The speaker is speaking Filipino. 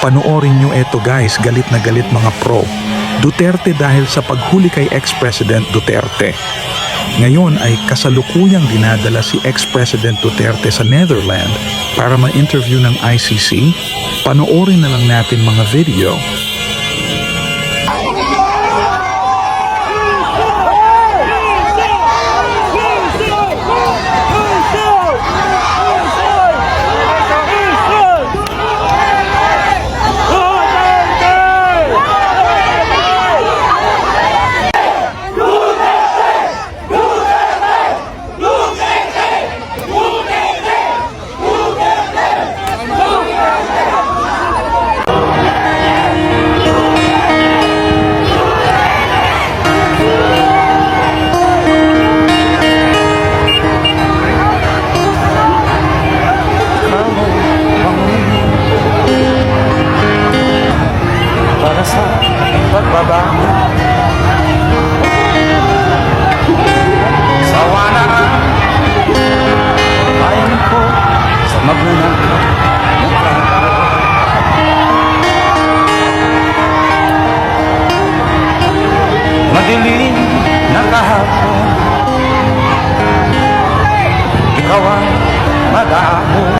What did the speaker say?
Panoorin nyo eto guys, galit na galit mga pro. Duterte dahil sa paghuli kay ex-president Duterte. Ngayon ay kasalukuyang dinadala si ex-president Duterte sa Netherlands para ma-interview ng ICC. Panoorin na lang natin mga video. Pagbabago. Sawa na bayan ko sa ko. Madilim na kahapon, ikaw ang mag-aamo.